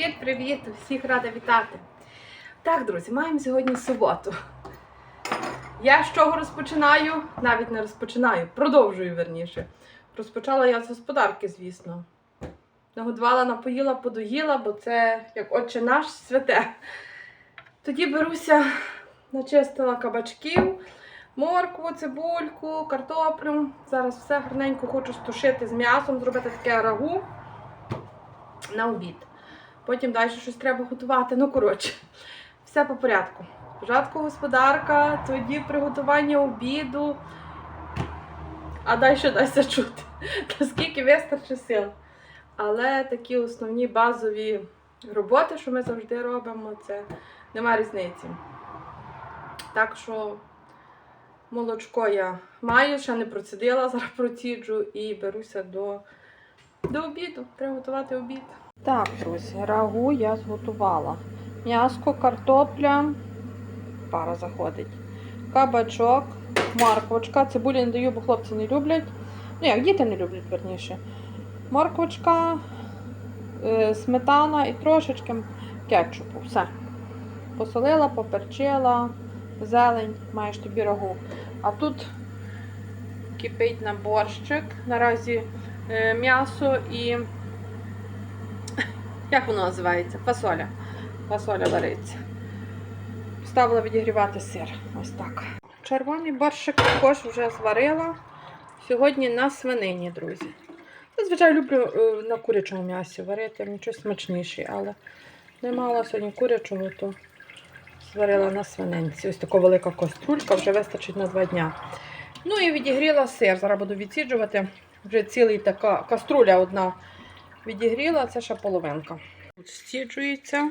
Привіт-привіт! Всіх рада вітати. Так, друзі, маємо сьогодні суботу. Я з чого розпочинаю? Навіть не розпочинаю, продовжую верніше. Розпочала я з господарки, звісно. Нагодувала, напоїла, подоїла, бо це як отче наш святе. Тоді беруся, начистила кабачків, моркву, цибульку, картоплю. Зараз все гарненько хочу стушити з м'ясом, зробити таке рагу на обід. Потім далі щось треба готувати. Ну, коротше, все по порядку. Спочатку господарка, тоді приготування обіду, а далі дасться чути, наскільки вистачить сил. Але такі основні базові роботи, що ми завжди робимо, це нема різниці. Так що молочко я маю, ще не процідила, зараз проціджу і беруся до, до обіду. Треба готувати обід. Так, друзі, рагу я зготувала. М'яско, картопля, пара заходить. Кабачок, морквочка. Цибулі не даю, бо хлопці не люблять. Ну як, діти не люблять, верніше. Морквочка, е, сметана і трошечки кетчупу. Все. Посолила, поперчила, зелень, маєш тобі рагу. А тут кипить на борщик. Наразі е, м'ясо і як воно називається? Фасоля. Фасоля вариться. Ставила відігрівати сир. Ось так. Червоний борщик також вже зварила. Сьогодні на свинині, друзі. Зазвичай люблю е, на курячому м'ясі варити, нічого смачніше, але не мала сьогодні курячого, то зварила на свининці. Ось така велика каструлька, вже вистачить на два дня. Ну і відігріла сир. Зараз буду відсіджувати. Вже цілий така каструля одна відігріла, це ще половинка. Тут стіджується.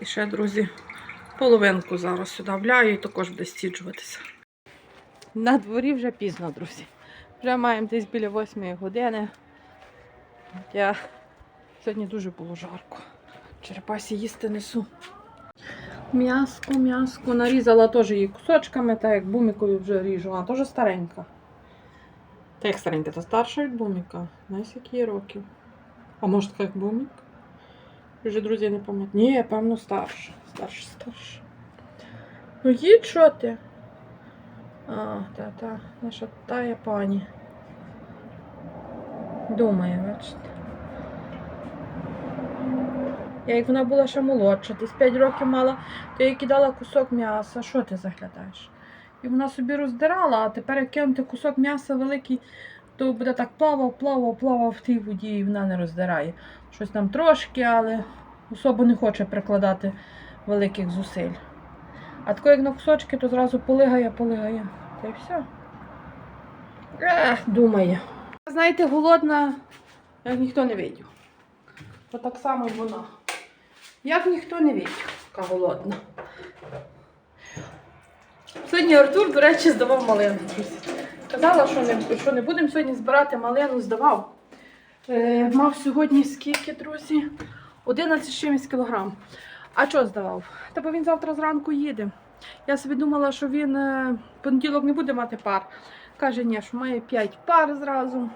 І ще, друзі, половинку зараз сюди вляю і також буде стіджуватися. На дворі вже пізно, друзі. Вже маємо десь біля 8 години. Я сьогодні дуже було жарко. Черепасі їсти несу. М'яско, м'яско. Нарізала теж її кусочками, так як бумікою вже ріжу. Вона теж старенька. Та як старенька, то старша від буміка. Знаєш, їй років. А може така як бумік? Вже, друзі, не пам'ятаю. Ні, певно, старша. Старша, старша. Ну їдь, що ти? А, та-та, наша тая пані. Думає, бачите. Я як вона була ще молодша, десь 5 років мала, то я кидала кусок м'яса. Що ти заглядаєш? І вона собі роздирала, а тепер як кинути кусок м'яса великий, то буде так плавав, плавав, плавав в тій воді і вона не роздирає. Щось там трошки, але особо не хоче прикладати великих зусиль. А тако як на кусочки, то зразу полигає, полигає. Та й все. Ех, думає. Знаєте, голодна, як ніхто не видів. Бо так само вона. Як ніхто не видів, яка голодна. Сьогодні Артур, до речі, здавав малину. Казала, що не, що не будемо сьогодні збирати малину, здавав. Е, мав сьогодні скільки, друзі? 11 чимось кілограм. А що здавав? Та бо він завтра зранку їде. Я собі думала, що він е, понеділок не буде мати пар. Каже, ні, що має 5 пар зразу.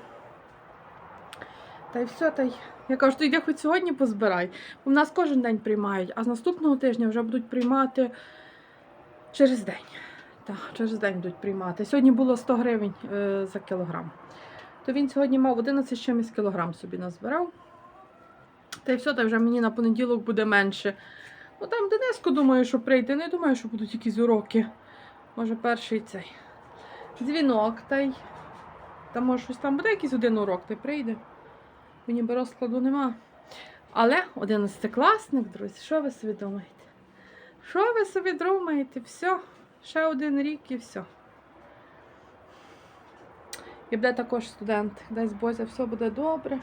Та й все, та й. Я кажу, то йди хоч сьогодні позбирай. Бо в нас кожен день приймають, а з наступного тижня вже будуть приймати через день. Так, через день будуть приймати. Сьогодні було 100 гривень е, за кілограм. То він сьогодні мав 11 чимось кілограм собі назбирав. Та й все, та вже мені на понеділок буде менше. Ну там Дениско, думаю, що прийде. Не думаю, що будуть якісь уроки. Може, перший цей. Дзвінок, та й. Та може щось там буде якийсь один урок, та й прийде. Мені би розкладу нема. Але 11-класник, друзі, що ви собі думаєте? Що ви собі думаєте? Все, ще один рік і все. І буде також студент. Десь Бозя, все буде добре.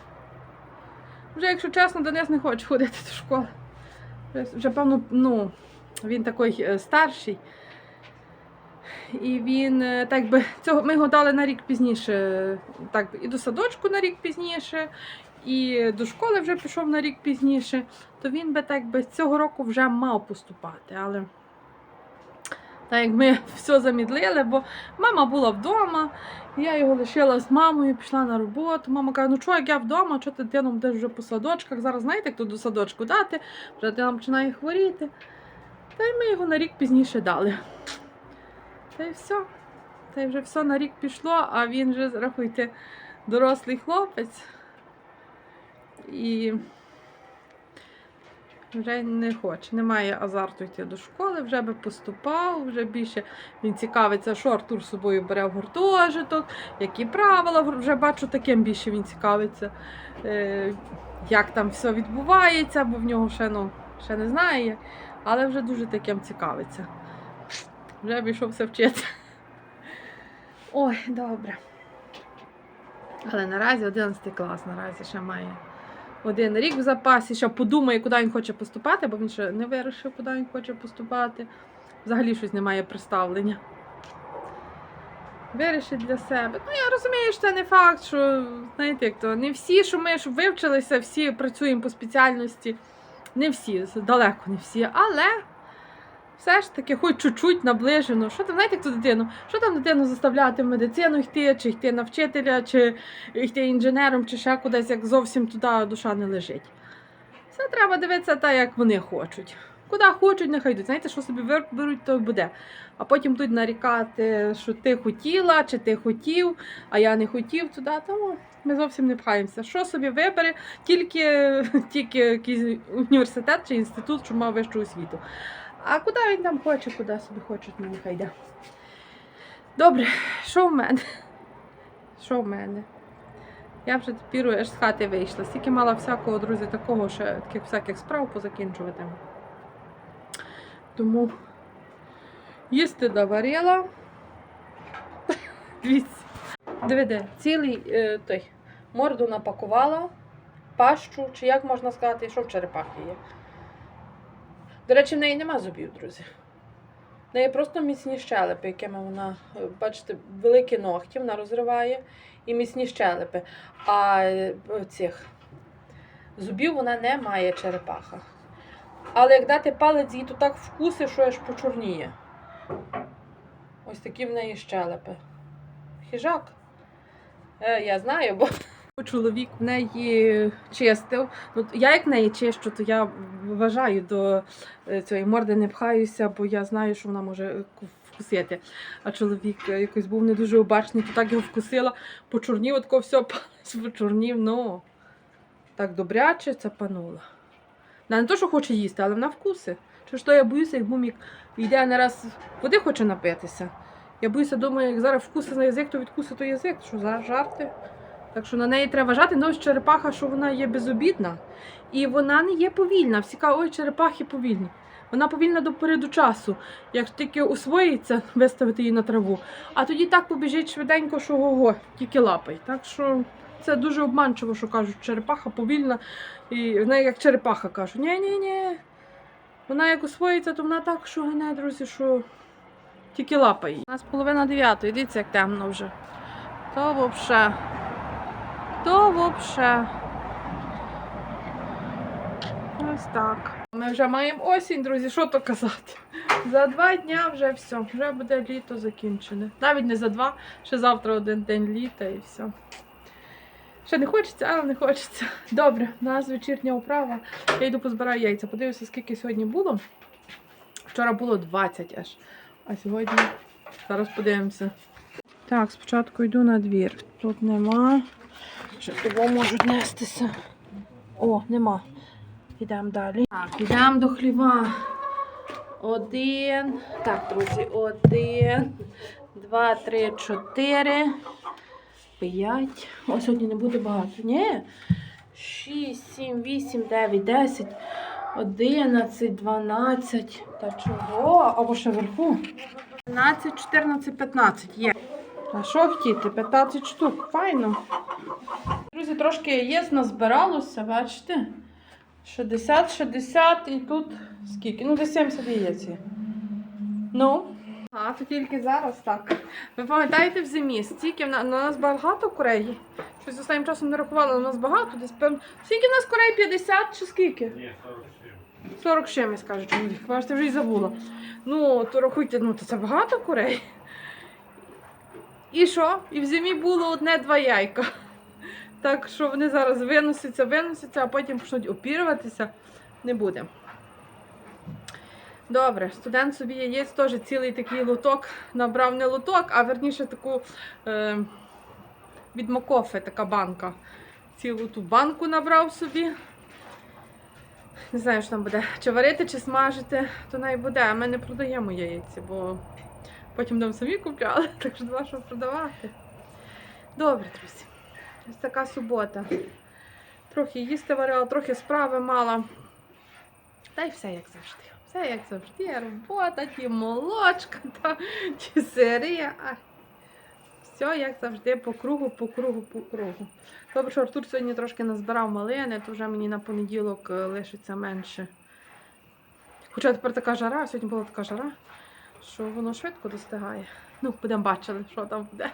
Вже, якщо чесно, Денис не хоче ходити до школи. Вже, вже певно, ну, він такий е, старший. І він е, так би цього ми його дали на рік пізніше. Так би і до садочку на рік пізніше, і до школи вже пішов на рік пізніше, то він би так би цього року вже мав поступати. Але Так як ми все замідлили, бо мама була вдома, я його лишила з мамою, пішла на роботу. Мама каже, ну чого, як я вдома, чого ти дитину будеш вже по садочках? Зараз знаєте, як тут до садочку дати, вже дитина починає хворіти. Та й ми його на рік пізніше дали. Та й все. Та й вже все на рік пішло, а він вже, рахуйте, дорослий хлопець. І вже не хоче, немає азарту йти до школи, вже би поступав, вже більше він цікавиться, що Артур з собою бере в гуртожиток, які правила, вже бачу, таким більше він цікавиться, е, як там все відбувається, бо в нього ще, ну, ще не знає, але вже дуже таким цікавиться. Вже обійшовся вчити. Ой, добре. Але наразі 11 клас, наразі ще має один рік в запасі, ще подумає, куди він хоче поступати, бо він ще не вирішив, куди він хоче поступати. Взагалі щось немає представлення. Вирішить для себе. Ну, я розумію, що це не факт, що знаєте, як то не всі, що ми щоб вивчилися, всі працюємо по спеціальності. Не всі, далеко не всі, але все ж таки, хоч чуть-чуть наближено. Що там, знаєте, як ту дитину? Що там дитину заставляти в медицину йти, чи йти на вчителя, чи йти інженером, чи ще кудись, як зовсім туди душа не лежить. Все треба дивитися так, як вони хочуть. Куди хочуть, нехай йдуть. Знаєте, що собі виберуть, то буде. А потім будуть нарікати, що ти хотіла, чи ти хотів, а я не хотів туди. Тому ми зовсім не пхаємося. Що собі вибере, тільки, тільки якийсь університет чи інститут, що мав вищу освіту. А куди він там хоче, куди собі хоче, ну нехай йде. Добре, що в мене? Що в мене? Я вже тепер аж з хати вийшла. Стільки мала всякого, друзі, такого ще таких всяких справ позакінчувати. Тому їсти доварила. Дивіться, цілий е, той морду напакувала, пащу, чи як можна сказати, що в черепахі є. До речі, в неї нема зубів, друзі. В неї просто міцні щелепи, якими вона, е, бачите, великі ногті вона розриває і міцні щелепи. А е, цих зубів вона не має черепаха. Але як дати палець, їй то так вкуси, що аж почорніє. Ось такі в неї щелепи. Хижак. Е, я знаю, бо чоловік в неї чистив. Ну, я як неї чищу, то я вважаю до е, цієї морди не пхаюся, бо я знаю, що вона може вкусити. А чоловік е, якось був не дуже обачний, то так його вкусила, почорнів, тако все палець почорнів, ну так добряче це панула. Вона не то, що хоче їсти, але вона вкуси. Чи ж то я боюся, як бумік йде не раз води хоче напитися. Я боюся, думаю, як зараз вкуси на язик, то відкуси то язик, що за жарти. Так що на неї треба вважати, ну черепаха, що вона є безобідна. І вона не є повільна. Всі кажуть, ой, черепахи повільні. Вона повільна до переду часу. Як тільки освоїться, виставити її на траву. А тоді так побіжить швиденько, що ого, тільки лапай. Так що це дуже обманчиво, що кажуть, черепаха повільна. І неї як черепаха кажуть, ні ні ні Вона як освоїться, то вона так, що гине, друзі, що тільки лапає. У нас половина дев'ятої, дивіться, як темно вже. То взагалі. То вообще. Ось так. Ми вже маємо осінь, друзі, що то казати. За два дня вже все, вже буде літо закінчене. Навіть не за два, ще завтра один день літа і все. Ще не хочеться, але не хочеться. Добре, у нас вечірня управа. Я йду позбираю яйця. Подивлюся, скільки сьогодні було. Вчора було 20 аж. А сьогодні зараз подивимося. Так, спочатку йду на двір. Тут нема. Того можуть нестися. О, нема. Йдемо далі. Так, йдемо до хліва. Один. Так, друзі, один, два, три, чотири. П'ять. О, сьогодні не буде багато. Ні. Шість, сім, вісім, дев'ять, десять, одинадцять, дванадцять. Та чого? Або ще вверху. 13, 14, 15 є. А що хотіти? 15 штук. Файно. Друзі, трошки яєць назбиралося, бачите? 60, 60 і тут скільки? Ну, десь 70 яєць є. Ну. А, то тільки зараз так. Ви пам'ятаєте в зимі, стільки на, на нас багато курей? Щось останнім часом не рахували, але у нас багато. Десь певно. Скільки в нас курей? 50 чи скільки? Ні, 47. 40 чимось, каже чоловік. Бачите, вже й забула. Ну, то рахуйте, ну то це багато курей. І що? І в зимі було одне-два яйка. Так що вони зараз виносяться, виносяться, а потім почнуть опіруватися. Не буде. Добре, студент собі яєць теж цілий такий лоток набрав не лоток, а верніше таку е, від Макофе така банка. Цілу ту банку набрав собі. Не знаю, що там буде. Чи варити, чи смажити, то най буде. А ми не продаємо яйця, бо потім нам самі купляли, так що нема що продавати. Добре, друзі. Ось така субота. Трохи їсти варила, трохи справи мала. Та й все як завжди. Все як завжди. Робота, ті молочка, та, ті сири. Все як завжди, по кругу, по кругу, по кругу. Добре, що Артур сьогодні трошки назбирав малини, то вже мені на понеділок е, лишиться менше. Хоча тепер така жара, сьогодні була така жара, що воно швидко достигає. Ну, будемо бачили, що там буде.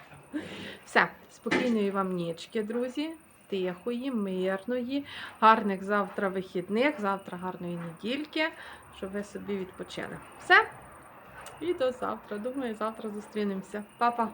Все, спокійної вам нічки, друзі. Тихої, мирної, гарних завтра вихідних, завтра гарної недільки, щоб ви собі відпочили. Все. І до завтра. Думаю, завтра зустрінемося. Па-па!